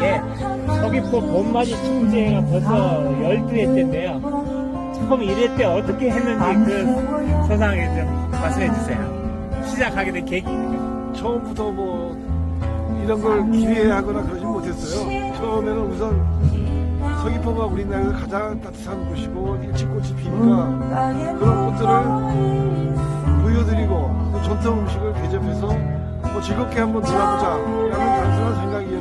예, 서귀포 봄맞이 축제가 벌써 12회째인데요. 처음 1회 때 어떻게 했는지 그 소상하게 좀 말씀해 주세요. 시작하게 된 계기. 처음부터 뭐 이런 걸 기대하거나 그러진 못했어요. 처음에는 우선 서귀포가 우리나라에서 가장 따뜻한 곳이고 일찍꽃이 피니까 그런 꽃들을 보여드리고 또 전통 음식을 대접해서 뭐 즐겁게 한번 놀아보자 라는 단순한 생각이었는데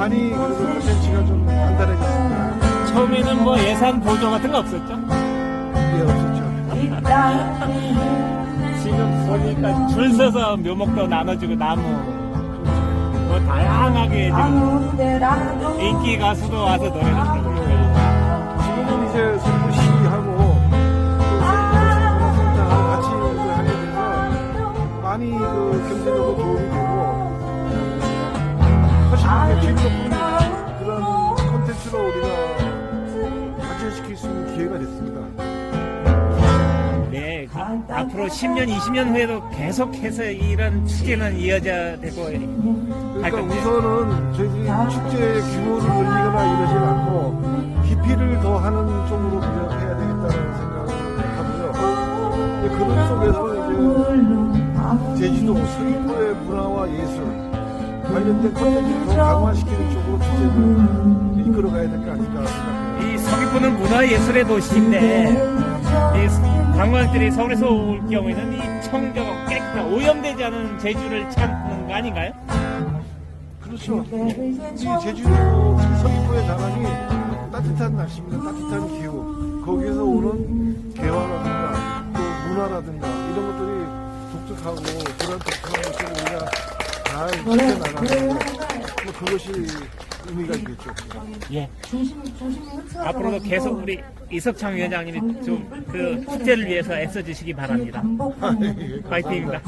많이 그래도 콘텐츠가 좀 단단해졌습니다. 처음에는 뭐 예산 보조 같은 거 없었죠? 예, 없었죠. 지금 보니까 줄 서서 묘목도 나눠주고 나무 뭐 다양하게 지금 인기 가수도 와서 노래를 부르고. 지금은 이제 서귀포 시하고 또 같이 하게 돼서 많이 그 경제적으로 도움이 이게 재미없는 그런 콘텐츠로 우리가 발전시킬 수 있는 기회가 됐습니다. 네, 그 앞으로 10년, 20년 후에도 계속해서 이런 축제는 이어져야 되고 할 그러니까 건데 우선은 저희들이 축제의 규모를 늘리거나 이러진 않고 깊이를 더하는 쪽으로 그냥 해야 되겠다는 생각을 하고요. 근데 그런 속에서 이제 제주도 서귀포의 문화와 예술 관련된 콘텐츠를 더 강화시키는 쪽으로 축제를 이끌어가야 될 거 아닐까 생각해요. 이 서귀포는 문화예술의 도시인데 이 관광객들이 서울에서 올 경우에는 이 청정 깨끗한 오염되지 않은 제주를 찾는 거 아닌가요? 그렇죠. 이 제주도 서귀포의 자랑이 따뜻한 날씨입니다. 따뜻한 기후. 거기에서 오는 개화라든가 또 문화라든가 이런 것들이 독특하고 그런 독특한 것들을 우리가 잘 지켜나가는 뭐 그것이 의미가 있겠죠. 예. 앞으로도 계속 우리 이석창 위원장님이 좀 그 축제를 위해서 애써주시기 바랍니다. 아, 예, 예, 감사합니다. 파이팅입니다.